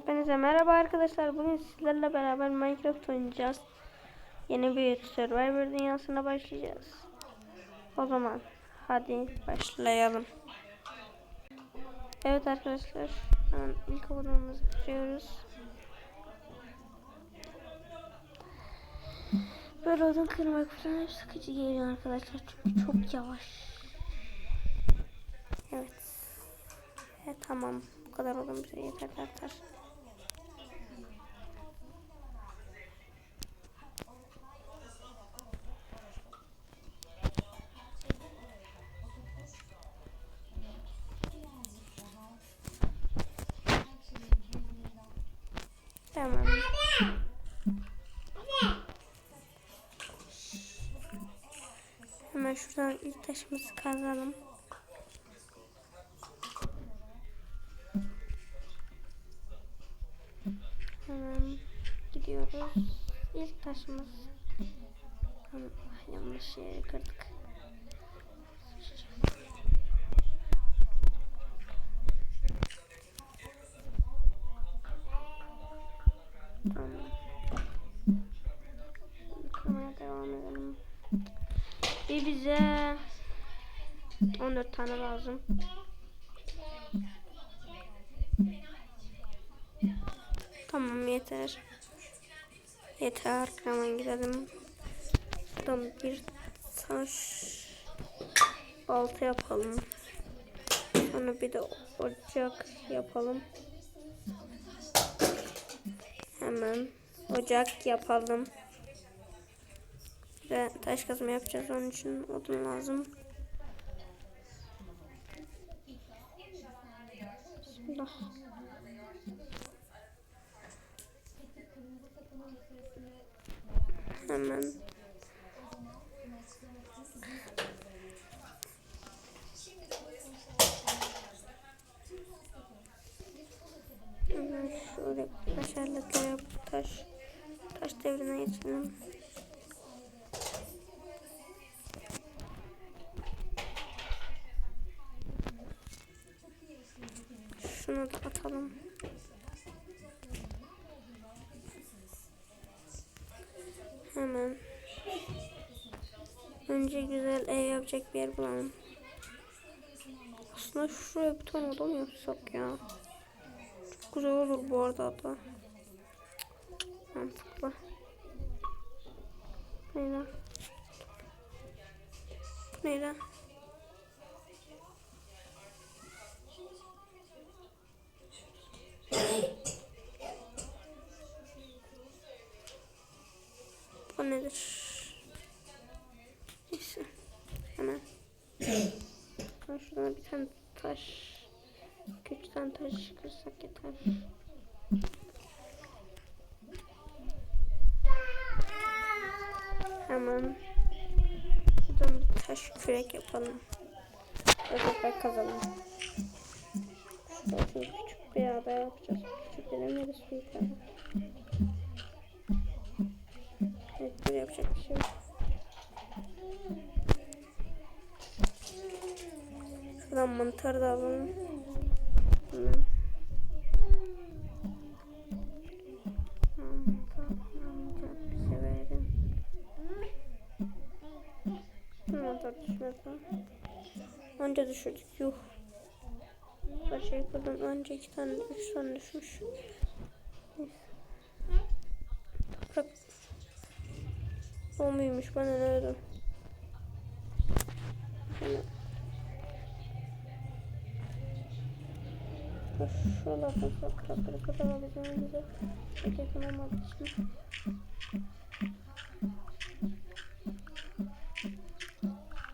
Hepinize merhaba arkadaşlar. Bugün sizlerle beraber Minecraft oynayacağız. Yeni bir Survivor dünyasına başlayacağız. O zaman hadi başlayalım. Evet arkadaşlar. Hemen ilk odamızı kırıyoruz. Böyle odun kırmak falan hep sıkıcı geliyor arkadaşlar. Çünkü çok yavaş. Evet. Evet tamam. Bu kadar odun bize yeter yeter. İlk taşımızı kazalım. Hemen gidiyoruz. İlk taşımız. Yanlış yere kırdık. Tane lazım. Tamam yeter. Yeter. Hemen gidelim. Şuradan bir taş balta yapalım. Sonra bir de ocak yapalım. Hemen ocak yapalım. Ve taş kazma yapacağız. Onun için odun lazım. Bismillah. Hemen Hemen şöyle yap taş taş devrine geçelim. Şunu da atalım. Hemen. Önce güzel ev yapacak bir yer bulalım. Aslında şuraya bir tane oda mı yapsak ya? Çok güzel olur bu arada da. Mantıklı. Neydi? Bu nedir? Neyse. Hemen. Ben şuradan bir tane taş. Üç tane taş kırsak yeter. Hemen. Şuradan bir taş kürek yapalım. Tekrar kazalım. Şurada küçük bir ada yapacağız. Küçük denemeriz büyük ada. Böyle yapacak bir şey yok. Şuradan mantar da alalım. Düşmedi. Önce düşürdük. Yuh. Başka kadın önce iki tane, üç tane düşmüş. Toprak o muymuş bana nereden? Hemen. Şuralarda toprakları kazanabileceğim bize pek yakın olmadığı için.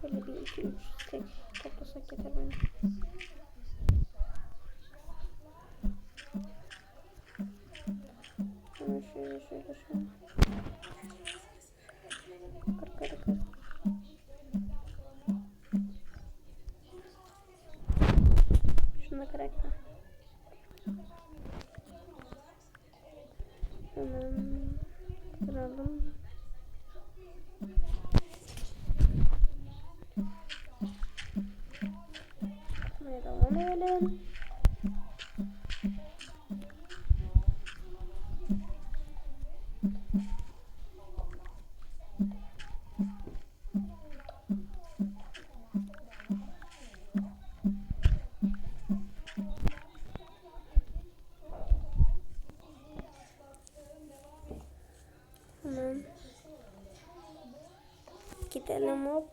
Böyle bir iki üç tek toplasak yeter bence. Hemen şöyle şöyle şöyle. gidelim. Tamam. Gidelim hop.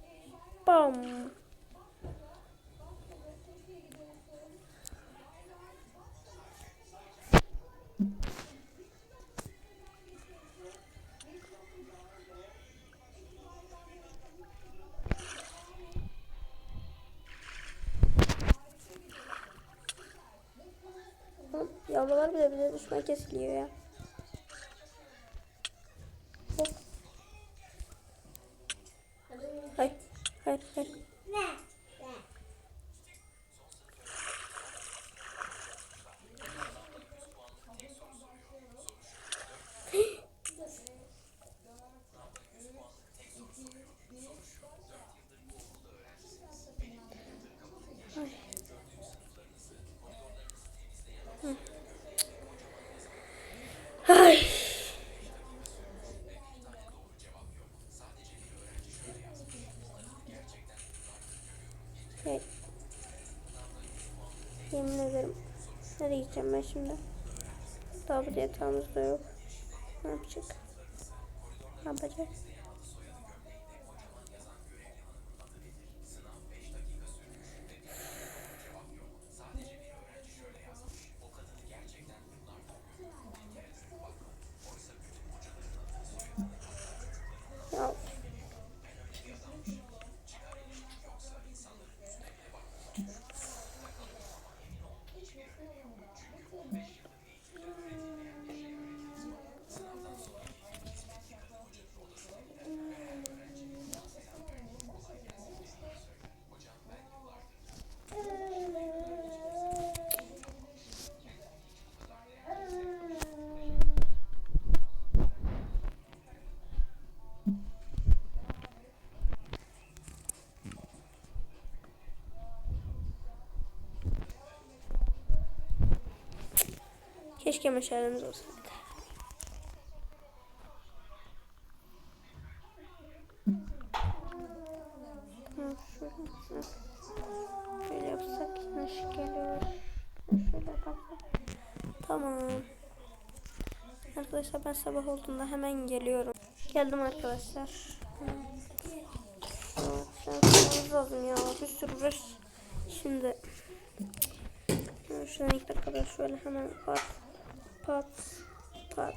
Yavrular bile bize düşman kesiliyor ya. Gideceğim ben şimdi? Daha bir yatağımız da yok. Ne yapacak? Ne yapacak? Keşke meşalemiz olsaydı. Şöyle, yapsak şık geliyor. Şöyle yapalım. Tamam. Arkadaşlar ben sabah olduğunda hemen geliyorum. Geldim arkadaşlar. Şansımız lazım ya. Bir sürü uğraş. Şimdi Şuradan ilk dakikada şöyle hemen pat pat pat.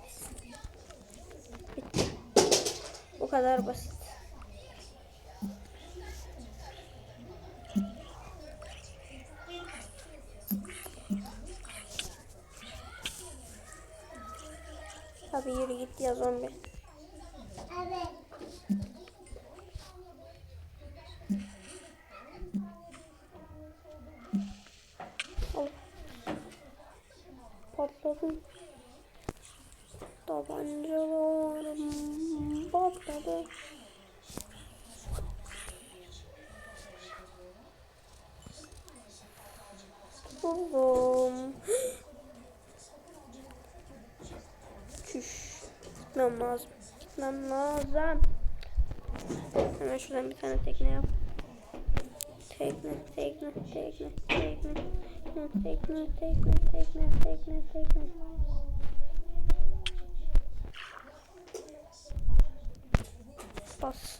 Bitti. Bu kadar basit. Tabii yürü git ya zombi. Al. Patladı. Tabancalarım patladı. Buldum. Çüş. Gitmem lazım. Gitmem lazım. Hemen şuradan bir tane tekne yap. Tekne, tekne, tekne, tekne, tekne, tekne, tekne, tekne, tekne, tekne. Bas.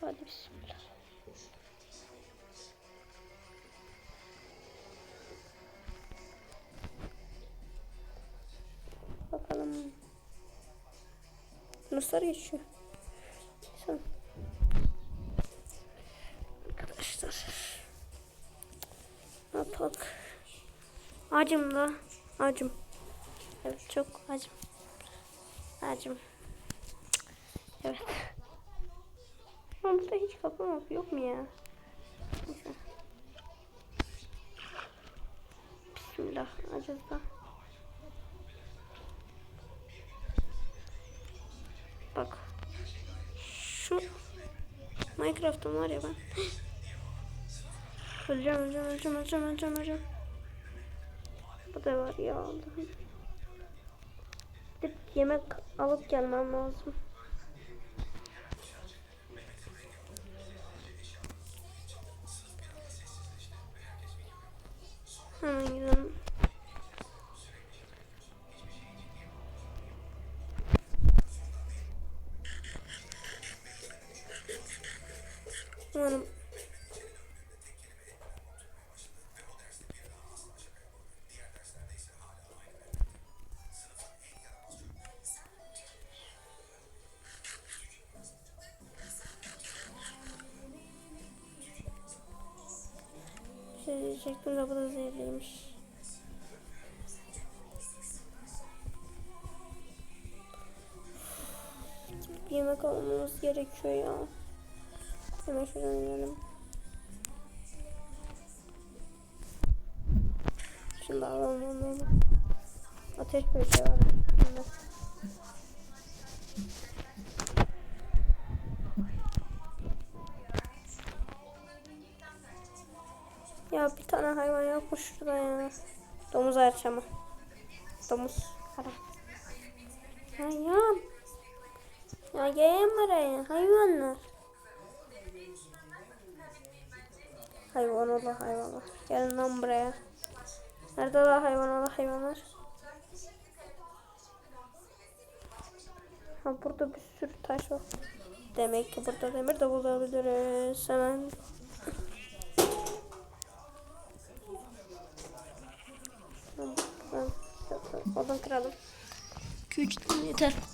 Hadi bismillah. Bakalım. Nasıl geçiyor? Acım da. Acım. Evet çok acım. Acım. Evet. Ama burada hiç kapı yok, yok mu ya? Neyse. Bismillah. Acız da. Bak. Şu Minecraft'ım var ya ben. öleceğim, öleceğim, öleceğim, öleceğim, öleceğim, da var ya Allah'ım. Yemek alıp gelmem lazım. Diyecektim de bu da zehirliymiş. Bir yemek almamız gerekiyor ya. Hemen şuradan inelim. Şimdi alalım onu. Ateş böceği var. Yokmuş şurada ya. Domuz hariç ama. Domuz. Haram. Hayvan. Ya gelin buraya hayvanlar. Hayvan ola hayvanlar. Gelin lan buraya. Nerede la hayvan ola hayvanlar? Ha burada bir sürü taş var. Demek ki burada demir de bulabiliriz. Hemen Otur.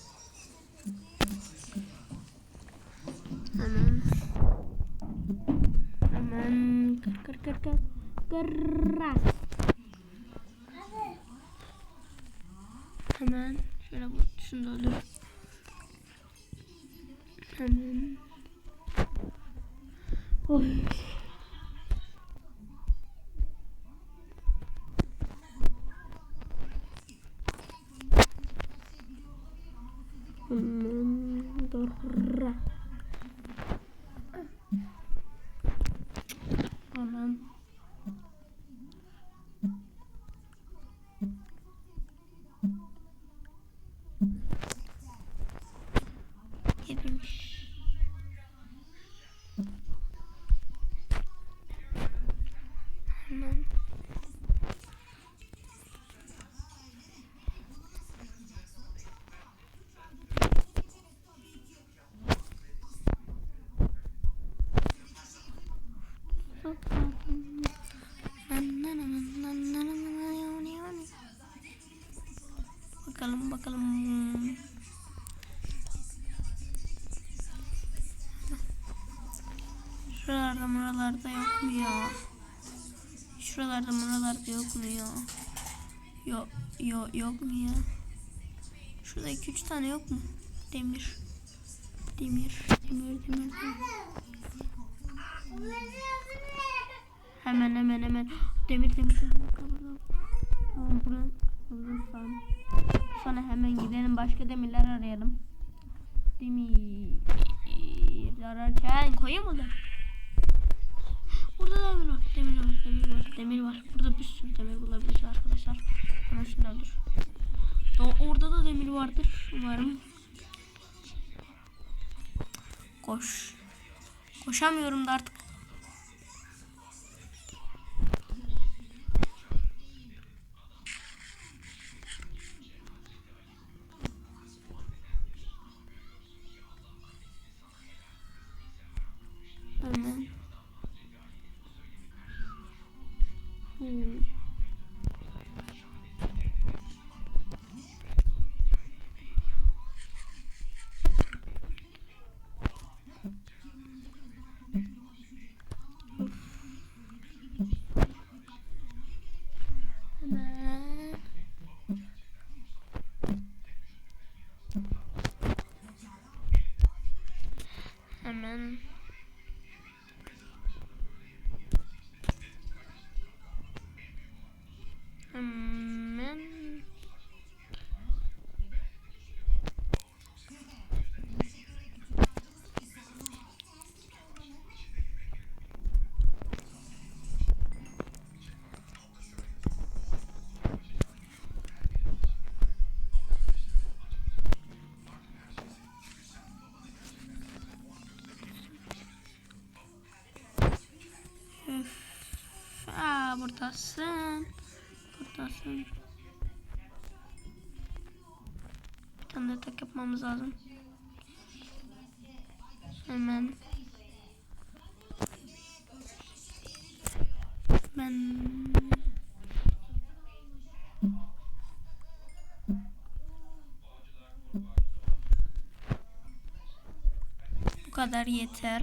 Mm-hmm. Bakalım. Şuralarda muralarda yok mu ya? Şuralarda muralarda yok mu ya? Yok yok yok mu ya? Şurada iki üç tane yok mu? Demir. Demir. Demir demir. demir. Hemen hemen hemen. Demir demir. demir. Tamam. Buradan tamam. Sonra hemen gidelim başka demirler arayalım. Demir ararken koyayım mı da? Burada da demir var. Demir var. Demir var. Demir var. Burada bir sürü demir bulabiliriz arkadaşlar. Hemen şunu öldür. Orada da demir vardır umarım. Koş. Koşamıyorum da artık. Hemen. Hala buradasın. Buradasın. Bir tane de tak yapmamız lazım. Hemen. Ben Bu kadar yeter.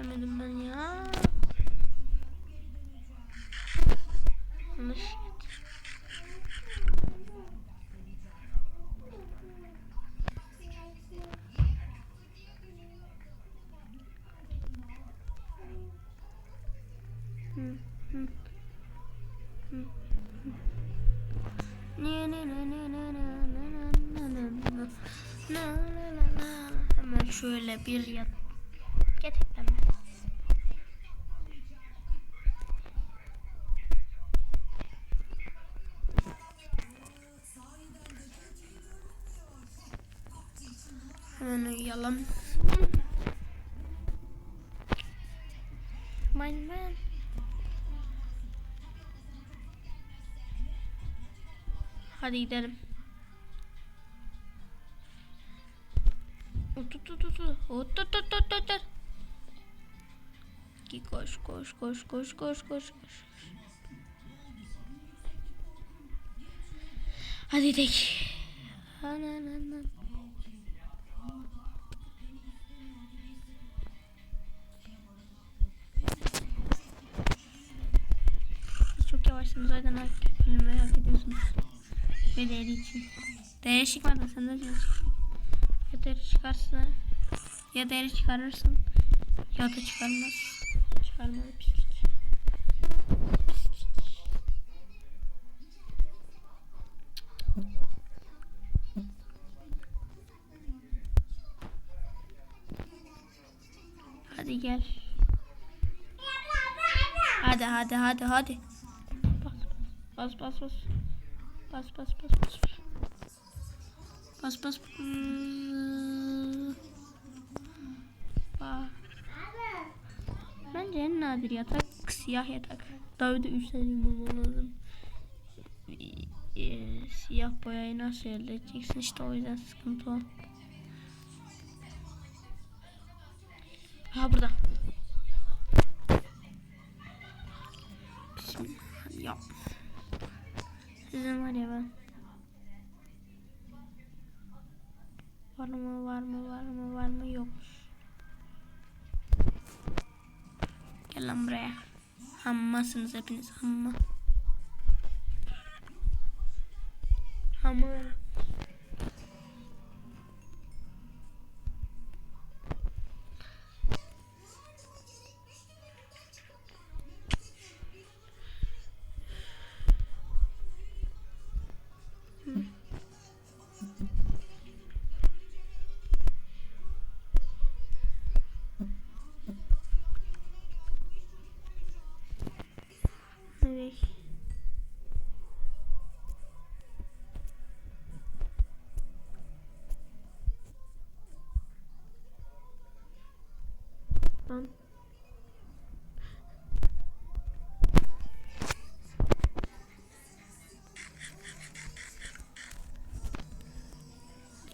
Göremedim ben ya. Yanlış. Hemen şöyle bir yat mein Mann. Hadi gidelim. Tut tut tut tut tut tut tut tut tut. Ki koş koş koş koş koş koş koş. Hadi dek. Ananana. arkadaşlar zaten arkadaşlarımı hak ediyorsunuz. Ve değeri için. Değeri çıkmadı sen de değeri Ya değeri çıkarsa ya değeri çıkarırsın ya da çıkarmaz. Çıkarmalı pislik. Şey. Hadi gel. Hadi hadi hadi hadi. Bas bas bas. Bas bas bas bas. Bas bas. Bak. Bence en nadir yatak siyah yatak. Davide 3 tane bulmam lazım. Ee, siyah boyayı nasıl elde edeceksin işte o yüzden sıkıntı o. Hammasınız hepiniz hamma. Hamma.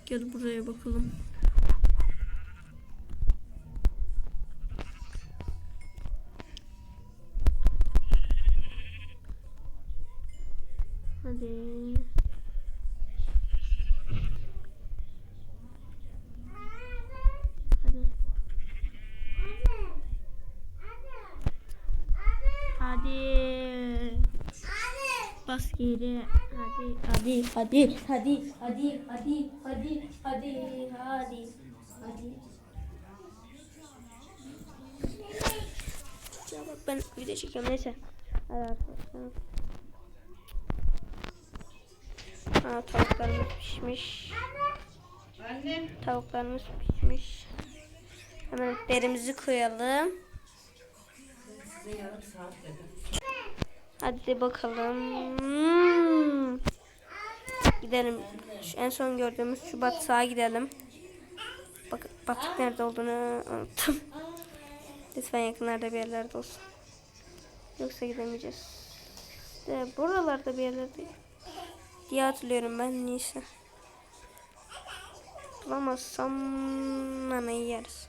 Gel buraya bakalım. Hadi. Hadi. Hadi. Bas geri. Hadi, hadi, hadi, hadi, hadi, hadi hadi, hadi, hadi, hadi. Ya bak ben video çekiyorum neyse. Hadi arkadaşlar. Ha tavuklarımız pişmiş. Annem. Tavuklarımız pişmiş. Hemen etlerimizi koyalım. Hadi bakalım. Gidelim. Şu en son gördüğümüz şu batsağa gidelim. Bak batık nerede olduğunu unuttum. Lütfen yakınlarda bir yerlerde olsun. Yoksa gidemeyeceğiz. İşte buralarda bir yerlerde diye hatırlıyorum ben neyse. Bulamazsam naneyi yeriz.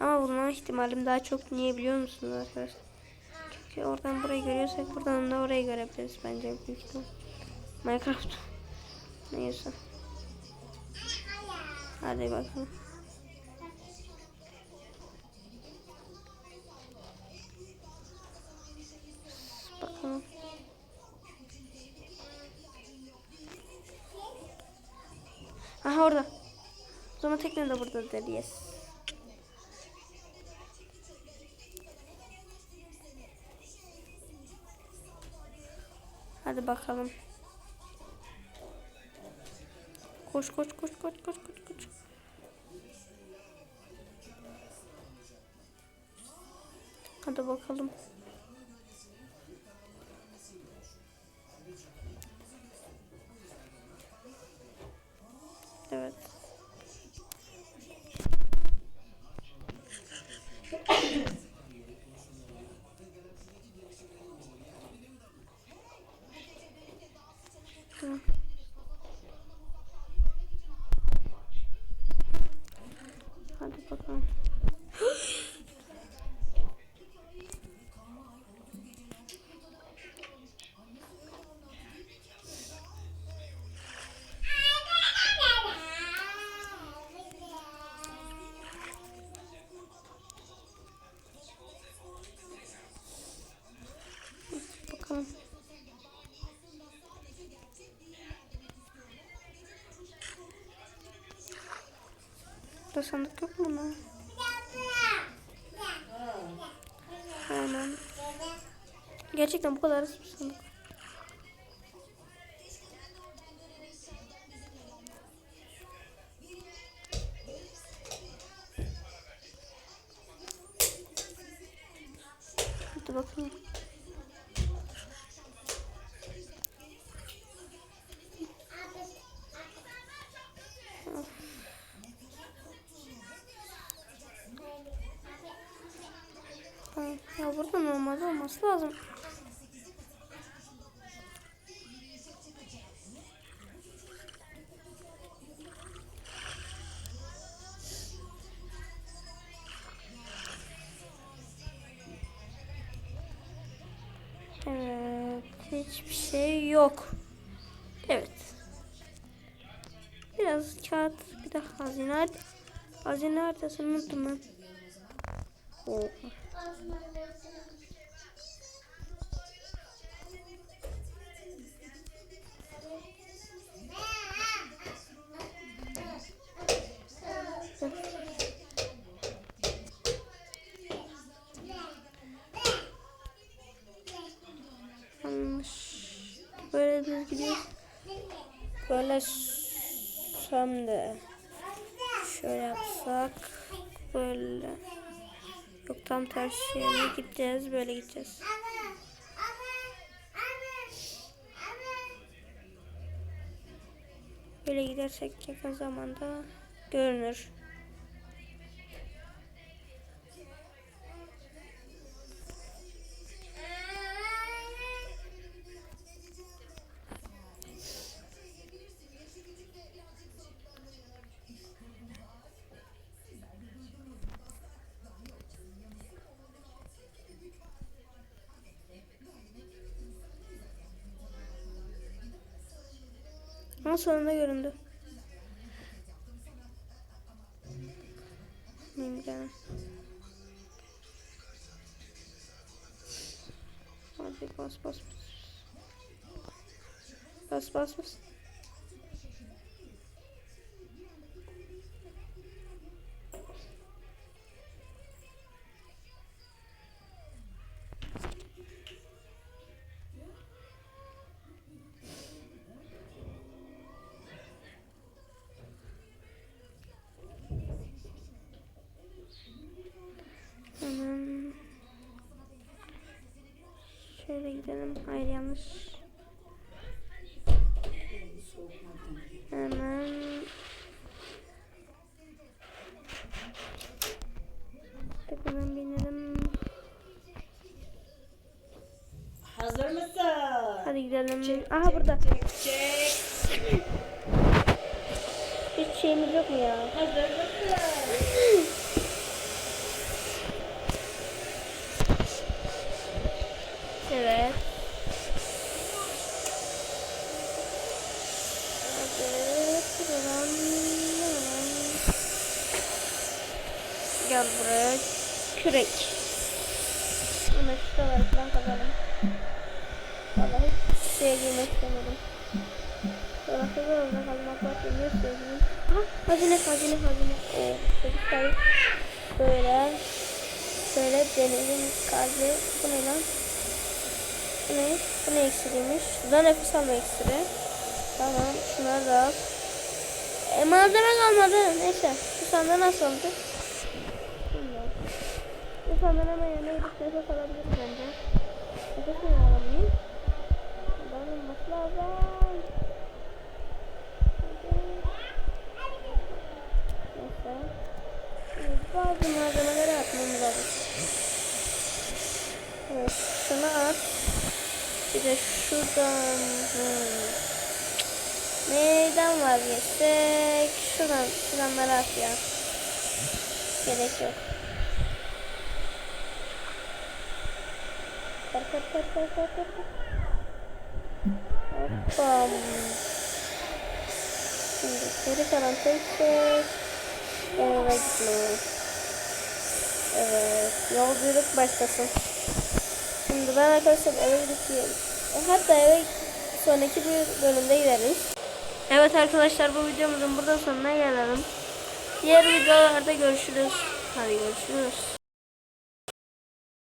Ama bulma ihtimalim daha çok niye biliyor musunuz arkadaşlar? Çünkü oradan burayı görüyorsak buradan da orayı görebiliriz bence büyük ihtimal. Minecraft. Neyse. Hadi bakalım. Bakalım. Aha orada. O zaman tekne de buradadır. Yes. Hadi bakalım. Koş koş koş koş koş koş koş. Hadi bakalım. Burada sandık yok mu lan? Aynen. Gerçekten bu kadar sandık. Normalde olması lazım. Evet, hiçbir şey yok. Evet. Biraz kağıt, bir de hazine. Hazine haritasını unuttum ben. Oha. Düz gidiyor. Böyle söm de. Şöyle yapsak. Böyle. Yok tam tersi yani gideceğiz. Böyle gideceğiz. Böyle gidersek yakın zamanda görünür. Sonunda göründü. Hadi bas bas bas. Bas bas bas. Yanlış. Hemen Tekrar binelim. Hazır mısın? Hadi gidelim. Aha burada. Çek. Hiç şeyimiz yok mu ya? Hazır mısın? Evet. Buradan, buradan. Gel buraya. Kürek. Bunu şuraları falan kazalım. Vallahi hiç şeye girmek istemedim. Dolapta da orada kalmak var. Ne söyleyeyim? Aha hazine hazine hazine. Oo, çocuk tabii. Böyle. Şöyle denizin kalbi. Bu ne lan? Bu ne? Bu ne iksiriymiş? Suda nefes alma iksiri. Tamam. Şunları da. E malzeme kalmadı. Neyse. Şu sanda nasıl oldu? Bilmiyorum. Bu sanda hemen yanına gidip nefes alabiliriz bence. Nefes mi alamayayım? Buradan olması lazım. Hadi. Neyse. Şimdi Bazı malzemeleri atmamız lazım. Evet, şunu at. Bir de şuradan hmm. neyden vazgeçsek şuradan şuradan at ya. Gerek yok. Kar kar kar kar kar kar. kar. Hoppa. Şimdi geri kalan tek şey eve gitmek. Evet, yolculuk başlasın. Şimdi ben arkadaşlar eve gidip. E, Hatta eve sonraki bir bölümde gideriz. Evet arkadaşlar bu videomuzun burada sonuna gelelim. Diğer videolarda görüşürüz. Hadi görüşürüz.